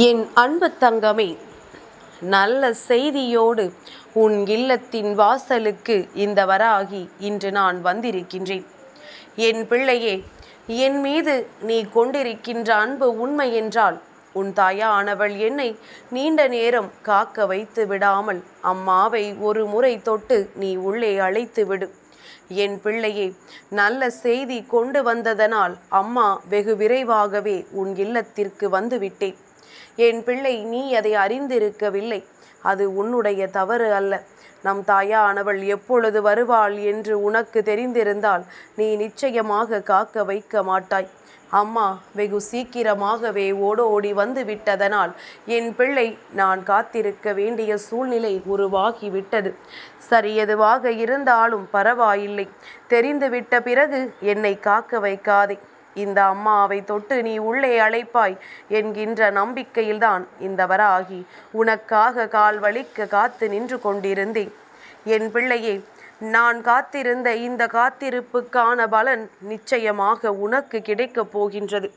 என் அன்பு தங்கமே நல்ல செய்தியோடு உன் இல்லத்தின் வாசலுக்கு இந்த வராகி இன்று நான் வந்திருக்கின்றேன். என் பிள்ளையே என் மீது நீ கொண்டிருக்கின்ற அன்பு உண்மை என்றால் உன் தாயானவள் என்னை நீண்ட நேரம் காக்க வைத்து விடாமல் அம்மாவை ஒரு முறை தொட்டு நீ உள்ளே அழைத்து விடு. என் பிள்ளையே நல்ல செய்தி கொண்டு வந்ததனால் அம்மா வெகு விரைவாகவே உன் இல்லத்திற்கு வந்துவிட்டேன். என் பிள்ளை நீ அதை அறிந்திருக்கவில்லை. அது உன்னுடைய தவறு அல்ல. நம் தாயானவள் எப்பொழுது வருவாள் என்று உனக்கு தெரிந்திருந்தால் நீ நிச்சயமாக காக்க வைக்க மாட்டாய். அம்மா வெகு சீக்கிரமாகவே ஓடோடி வந்து விட்டதனால் என் பிள்ளை நான் காத்திருக்க வேண்டிய சூழ்நிலை உருவாகிவிட்டது. சரி எதுவாக இருந்தாலும் பரவாயில்லை. தெரிந்துவிட்ட பிறகு என்னை காக்க வைக்காதே. இந்த அம்மாவை தொட்டு நீ உள்ளே அழைப்பாய் என்கின்ற நம்பிக்கையில்தான் இந்த வராகி. உனக்காக கால் வலிக்க காத்து நின்று கொண்டிருந்தேன். என் பிள்ளையே நான் காத்திருந்த இந்த காத்திருப்புக்கான பலன் நிச்சயமாக உனக்கு கிடைக்கப் போகின்றது.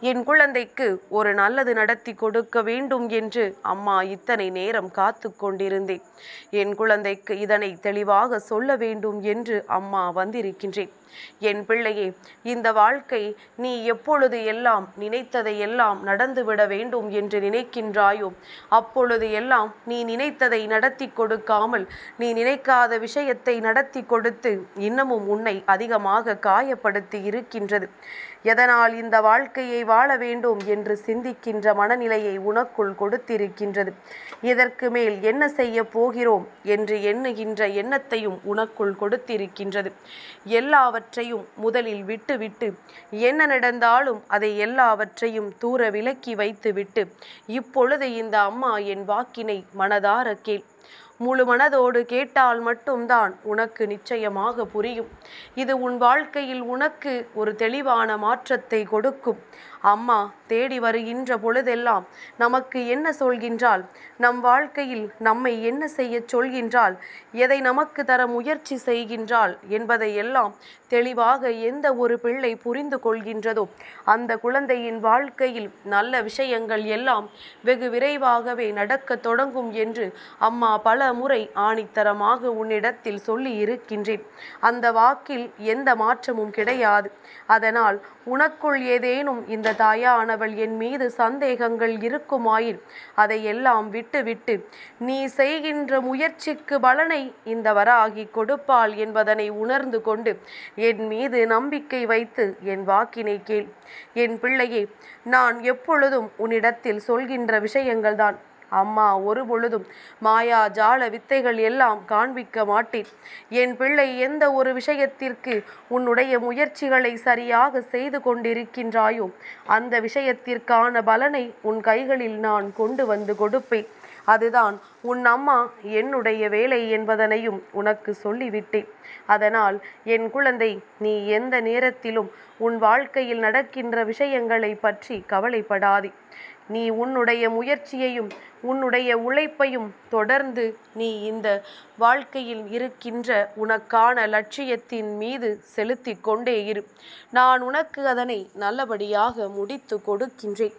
என் குழந்தைக்கு ஒரு நல்லது நடத்தி கொடுக்க வேண்டும் என்று அம்மா இத்தனை நேரம் காத்து கொண்டிருந்தேன். என் குழந்தைக்கு இதனை தெளிவாக சொல்ல வேண்டும் என்று அம்மா வந்திருக்கின்றேன். என் பிள்ளையே இந்த வாழ்க்கை நீ எப்பொழுது எல்லாம் நினைத்ததை எல்லாம் நடந்துவிட வேண்டும் என்று நினைக்கின்றாயோ அப்பொழுது எல்லாம் நீ நினைத்ததை நடத்தி கொடுக்காமல் நீ நினைக்காத விஷயத்தை நடத்தி கொடுத்து இன்னமும் உன்னை அதிகமாக காயப்படுத்தி இருக்கின்றது. எதனால் இந்த வாழ்க்கையை வாழ வேண்டும் என்று சிந்திக்கின்ற மனநிலையை உனக்குள் கொடுத்திருக்கின்றது. இதற்கு மேல் என்ன செய்ய போகிறோம் என்று எண்ணுகின்ற எண்ணத்தையும் உனக்குள் கொடுத்திருக்கின்றது. எல்லாவற்றையும் முதலில் விட்டுவிட்டு என்ன நடந்தாலும் அதை எல்லாவற்றையும் தூர விலக்கி வைத்துவிட்டு இப்பொழுது இந்த அம்மா என் வாக்கினை மனதார கேள். முழு மனதோடு கேட்டால் மட்டும்தான் உனக்கு நிச்சயமாக புரியும். இது உன் வாழ்க்கையில் உனக்கு ஒரு தெளிவான மாற்றத்தை கொடுக்கும். அம்மா தேடி வருகின்ற பொழுதெல்லாம் நமக்கு என்ன சொல்கின்றால் நம் வாழ்க்கையில் நம்மை என்ன செய்ய சொல்கின்றால் எதை நமக்கு தர முயற்சி செய்கின்றாள்? என்பதை எல்லாம் தெளிவாக எந்த ஒரு பிள்ளை புரிந்து கொள்கின்றதோ அந்த குழந்தையின் வாழ்க்கையில் நல்ல விஷயங்கள் எல்லாம் வெகு விரைவாகவே நடக்க தொடங்கும் என்று அம்மா பல முறை ஆணித்தரமாக உன்னிடத்தில் சொல்லி இருக்கின்றேன். அந்த வாக்கில் எந்த மாற்றமும் கிடையாது. அதனால் உனக்குள் ஏதேனும் இந்த தாயானவள் என் மீது சந்தேகங்கள் இருக்குமாயின்? அதையெல்லாம் விட்டுவிட்டு நீ செய்கின்ற முயற்சிக்கு பலனை இந்த வராகி கொடுப்பாள் என்பதனை உணர்ந்து கொண்டு என் மீது நம்பிக்கை வைத்து என் வாக்கினை கேள். என் பிள்ளையே நான் எப்பொழுதும் உன்னிடத்தில் சொல்கின்ற விஷயங்கள்தான். அம்மா ஒரு பொழுதும் மாயா ஜால வித்தைகள் எல்லாம் காண்பிக்க மாட்டேன். என் பிள்ளை எந்த ஒரு விஷயத்திற்கு உன்னுடைய முயற்சிகளை சரியாக செய்து கொண்டிருக்கின்றாயோ அந்த விஷயத்திற்கான பலனை உன் கைகளில் நான் கொண்டு வந்து கொடுப்பேன். அதுதான் உன் அம்மா என்னுடைய வேலை என்பதனையும் உனக்கு சொல்லிவிட்டேன். அதனால் என் குழந்தை நீ எந்த நேரத்திலும் உன் வாழ்க்கையில் நடக்கின்ற விஷயங்களை பற்றி கவலைப்படாதே. நீ உன்னுடைய முயற்சியையும் உன்னுடைய உழைப்பையும் தொடர்ந்து நீ இந்த வாழ்க்கையில் இருக்கின்ற உனக்கான லட்சியத்தின் மீது செலுத்தி கொண்டே இரு. நான் உனக்கு அதனை நல்லபடியாக முடித்து கொடுக்கின்றேன்.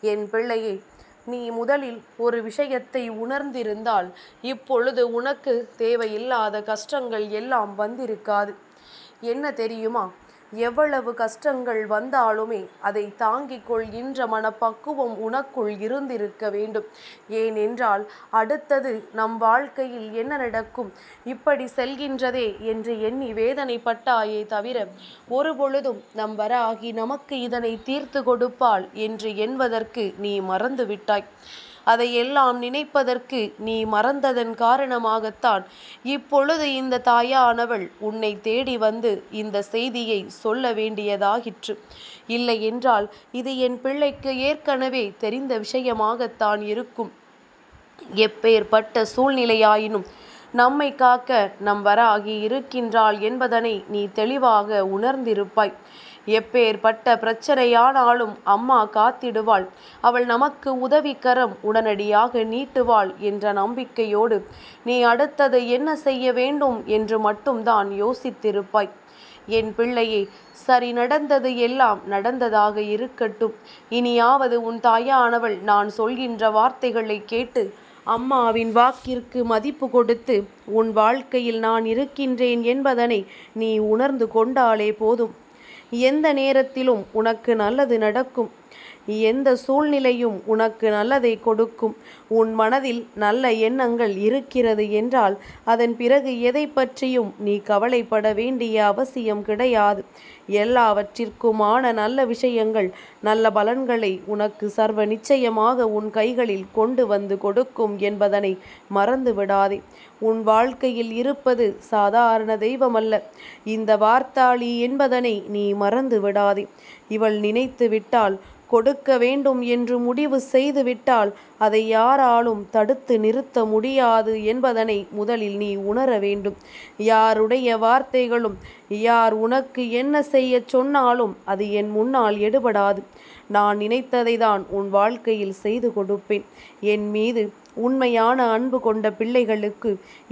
என் பிள்ளையே நீ முதலில் ஒரு விஷயத்தை உணர்ந்திருந்தால் இப்பொழுது உனக்கு தேவையில்லாத கஷ்டங்கள் எல்லாம் வந்திருக்காது. என்ன தெரியுமா? எவ்வளவு கஷ்டங்கள் வந்தாலுமே அதை தாங்கிக் கொள்கின்ற மனப்பக்குவம் உனக்குள் இருந்திருக்க வேண்டும். ஏனென்றால் அடுத்தது நம் வாழ்க்கையில் என்ன நடக்கும்? இப்படி செல்கின்றதே என்று எண்ணி வேதனைப்பட்டாயே தவிர ஒரு பொழுதும் நம் வராகி நமக்கு இதனை தீர்த்து கொடுப்பாள் என்று எண்வதற்கு நீ மறந்து விட்டாய் அதையெல்லாம் நினைப்பதற்கு நீ மறந்ததன் காரணமாகத்தான். இப்பொழுது இந்த தாயானவள் உன்னை தேடி வந்து இந்த செய்தியை சொல்ல வேண்டியதாகிற்று இல்லை என்றால் இது என் பிள்ளைக்கு ஏற்கனவே தெரிந்த விஷயமாகத்தான் இருக்கும். எப்பேற்பட்ட சூழ்நிலையாயினும் நம்மை காக்க நம் வராகி இருக்கின்றாள் என்பதனை நீ தெளிவாக உணர்ந்திருப்பாய். எப்பேற்பட்ட பிரச்சனையானாலும் அம்மா காத்திடுவாள். அவள் நமக்கு உதவிக்கரம் உடனடியாக நீட்டுவாள் என்ற நம்பிக்கையோடு நீ அடுத்தது என்ன செய்ய வேண்டும்? என்று மட்டும்தான் யோசித்திருப்பாய். என் பிள்ளையே சரி நடந்தது எல்லாம் நடந்ததாக இருக்கட்டும். இனியாவது உன் தாயானவள் நான் சொல்கின்ற வார்த்தைகளை கேட்டு அம்மாவின் வாக்கிற்கு மதிப்பு கொடுத்து உன் வாழ்க்கையில் நான் இருக்கின்றேன் என்பதனை நீ உணர்ந்து கொண்டாலே போதும். எந்த நேரத்திலும் உனக்கு நல்லது நடக்கும். எந்த சூழ்நிலையும் உனக்கு நல்லதை கொடுக்கும். உன் மனதில் நல்ல எண்ணங்கள் இருக்கிறது என்றால் அதன் பிறகு எதை பற்றியும் நீ கவலைப்பட வேண்டிய அவசியம் கிடையாது. எல்லாவற்றிற்குமான நல்ல விஷயங்கள் நல்ல பலன்களை உனக்கு சர்வ நிச்சயமாக உன் கைகளில் கொண்டு வந்து கொடுக்கும் என்பதனை மறந்து விடாதே. உன் வாழ்க்கையில் இருப்பது சாதாரண தெய்வமல்ல. இந்த வார்த்தாளி என்பதனை நீ மறந்து விடாதே. இவள் நினைத்து விட்டால் கொடுக்க வேண்டும் என்று முடிவு செய்துவிட்டால் அதை யாராலும் தடுத்து நிறுத்த முடியாது என்பதனை முதலில் நீ உணர வேண்டும். யாருடைய வார்த்தைகளும் யார் உனக்கு என்ன செய்ய சொன்னாலும் அது என் முன்னால் எடுபடாது. நான் நினைத்ததை தான் உன் வாழ்க்கையில் செய்து கொடுப்பேன். என் மீது உண்மையான அன்பு கொண்ட பிள்ளைகளுக்கு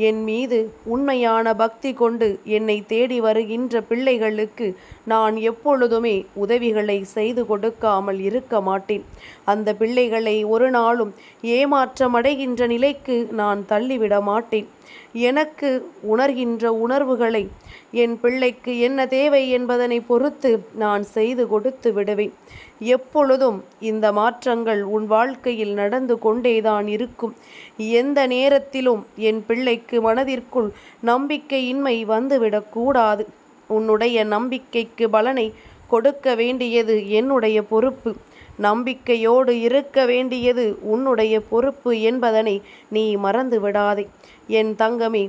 என் மீது உண்மையான பக்தி கொண்டு என்னை தேடி வருகின்ற பிள்ளைகளுக்கு நான் எப்பொழுதுமே உதவிகளை செய்து கொடுக்காமல் இருக்க மாட்டேன். அந்த பிள்ளைகளை ஒரு நாளும் ஏமாற்றமடைகின்ற நிலைக்கு நான் தள்ளிவிட மாட்டேன். எனக்கு உணர்கின்ற உணர்வுகளை என் பிள்ளைக்கு என்ன தேவை என்பதனை பொறுத்து நான் செய்து கொடுத்து விடுவேன். எப்பொழுதும் இந்த மாற்றங்கள் உன் வாழ்க்கையில் நடந்து கொண்டேதான் இருக்கும். எந்த நேரத்திலும் என் பிள்ளைக்கு மனதிற்குள் நம்பிக்கையின்மை வந்துவிடக்கூடாது உன்னுடைய நம்பிக்கைக்கு பலனை கொடுக்க வேண்டியது என்னுடைய பொறுப்பு. நம்பிக்கையோடு இருக்க வேண்டியது உன்னுடைய பொறுப்பு என்பதனை நீ மறந்து விடாதே என் தங்கமே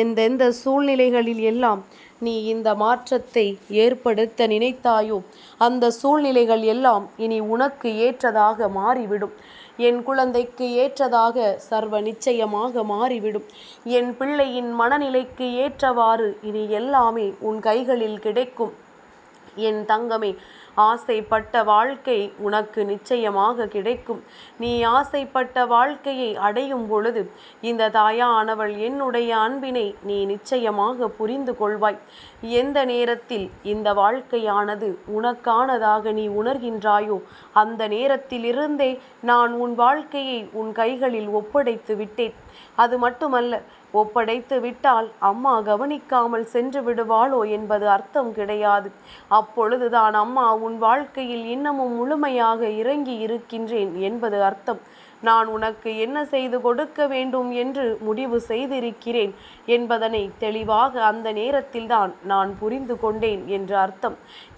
எந்தெந்த சூழ்நிலைகளில் எல்லாம் நீ இந்த மாற்றத்தை ஏற்படுத்த நினைத்தாயோ அந்த சூழ்நிலைகள் எல்லாம் இனி உனக்கு ஏற்றதாக மாறிவிடும். என் குழந்தைக்கு ஏற்றதாக சர்வ நிச்சயமாக மாறிவிடும். என் பிள்ளையின் மனநிலைக்கு ஏற்றவாறு இனி எல்லாமே உன் கைகளில் கிடைக்கும். என் தங்கமே ஆசைப்பட்ட வாழ்க்கை உனக்கு நிச்சயமாக கிடைக்கும். நீ ஆசைப்பட்ட வாழ்க்கையை அடையும் பொழுது இந்த தாயானவள் என்னுடைய அன்பினை நீ நிச்சயமாக புரிந்து கொள்வாய். எந்த நேரத்தில் இந்த வாழ்க்கையானது உனக்கானதாக நீ உணர்கின்றாயோ அந்த நேரத்திலிருந்தே நான் உன் வாழ்க்கையை உன் கைகளில் ஒப்படைத்து விட்டேன். அது மட்டுமல்ல ஒப்படைத்து விட்டால் அம்மா கவனிக்காமல் சென்று விடுவாளோ என்பது அர்த்தம் கிடையாது. அப்பொழுதுதான் அம்மா உன் வாழ்க்கையில் இன்னமும் முழுமையாக இறங்கி இருக்கின்றேன் என்பது அர்த்தம். நான் உனக்கு என்ன செய்து கொடுக்க வேண்டும் என்று முடிவு செய்திருக்கிறேன் என்பதனை தெளிவாக அந்த நேரத்தில்தான் நான் புரிந்து கொண்டேன் என்று அர்த்தம்.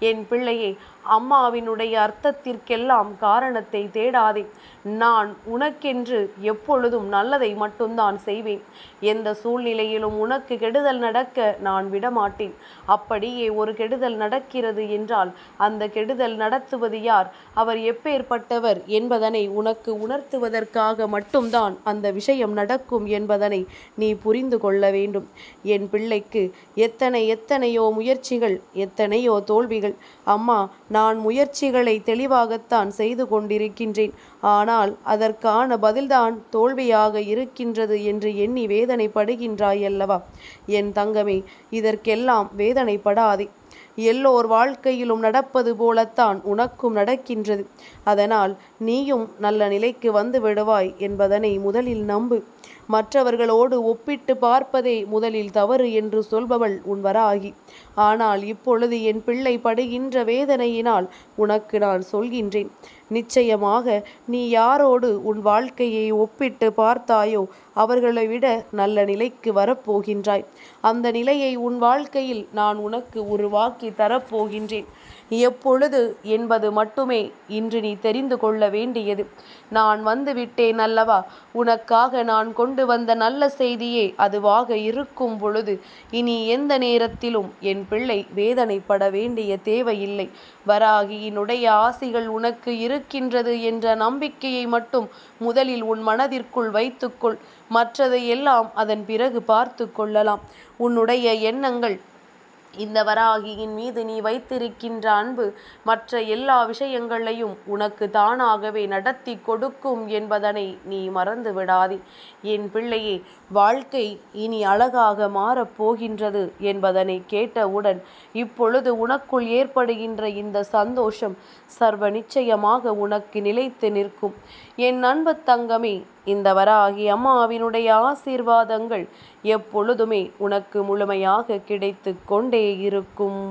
என் பிள்ளையை அம்மாவினுடைய அர்த்தத்திற்கெல்லாம் காரணத்தை தேடாதே. நான் உனக்கென்று எப்பொழுதும் நல்லதை மட்டும்தான் செய்வேன். எந்த சூழ்நிலையிலும் உனக்கு கெடுதல் நடக்க நான் விடமாட்டேன். அப்படியே ஒரு கெடுதல் நடக்கிறது என்றால் அந்த கெடுதல் நடத்துவது யார்? அவர் எப்பேற்பட்டவர் என்பதனை உனக்கு உணர்த்துவதற்காக மட்டும்தான் அந்த விஷயம் நடக்கும் என்பதனை நீ புரிந்து கொள்ள வேண்டும். என் பிள்ளைக்கு எத்தனை எத்தனையோ முயற்சிகள் எத்தனையோ தோல்விகள். அம்மா நான் முயற்சிகளை தெளிவாகத்தான் செய்து கொண்டிருக்கின்றேன். ஆனால் அதற்கான பதில்தான் தோல்வியாக இருக்கின்றது என்று எண்ணி வேதனைப்படுகின்றாயல்லவா? என் தங்கமே இதற்கெல்லாம் வேதனைப்படாதே. எல்லோர் வாழ்க்கையிலும் நடப்பது போலத்தான் உனக்கும் நடக்கின்றது. அதனால் நீயும் நல்ல நிலைக்கு வந்து விடுவாய் என்பதனை முதலில் நம்பு. மற்றவர்களோடு ஒப்பிட்டு பார்ப்பதே முதலில் தவறு என்று சொல்பவள் உன் வராகி. ஆனால் இப்பொழுது என் பிள்ளை படுகின்ற வேதனையினால் உனக்கு நான் சொல்கின்றேன். நிச்சயமாக நீ யாரோடு உன் வாழ்க்கையை ஒப்பிட்டு பார்த்தாயோ அவர்களை விட நல்ல நிலைக்கு வரப்போகின்றாய். அந்த நிலையை உன் வாழ்க்கையில் நான் உனக்கு உருவாக்கி தரப்போகின்றேன். எப்பொழுது என்பது மட்டுமே இன்று நீ தெரிந்து கொள்ள வேண்டியது. நான் வந்து விட்டேன் அல்லவா? உனக்காக நான் கொண்டு வந்த நல்ல செய்தியே அதுவாக இருக்கும் பொழுது இனி எந்த நேரத்திலும் என் பிள்ளை வேதனைப்பட வேண்டிய தேவையில்லை. வராகியினுடைய ஆசிகள் உனக்கு இருக்கின்றது என்ற நம்பிக்கையை மட்டும் முதலில் உன் மனதிற்குள் வைத்துக்கொள். மற்றதை எல்லாம் அதன் பிறகு பார்த்து கொள்ளலாம். உன்னுடைய எண்ணங்கள் இந்த வராகியின் மீது நீ வைத்திருக்கின்ற அன்பு மற்ற எல்லா விஷயங்களையும் உனக்கு தானாகவே நடத்தி கொடுக்கும் என்பதனை நீ மறந்து விடாதே. என் பிள்ளையே வாழ்க்கை இனி அழகாக மாறப் போகின்றது என்பதனை கேட்டவுடன் இப்பொழுது உனக்குள் ஏற்படுகின்ற இந்த சந்தோஷம் சர்வ நிச்சயமாக உனக்கு நிலைத்து நிற்கும். என் அன்பு தங்கமே இந்த வராகி அம்மாவினுடைய ஆசீர்வாதங்கள் எப்பொழுதுமே உனக்கு முழுமையாக கிடைத்து கொண்டே இருக்கும்.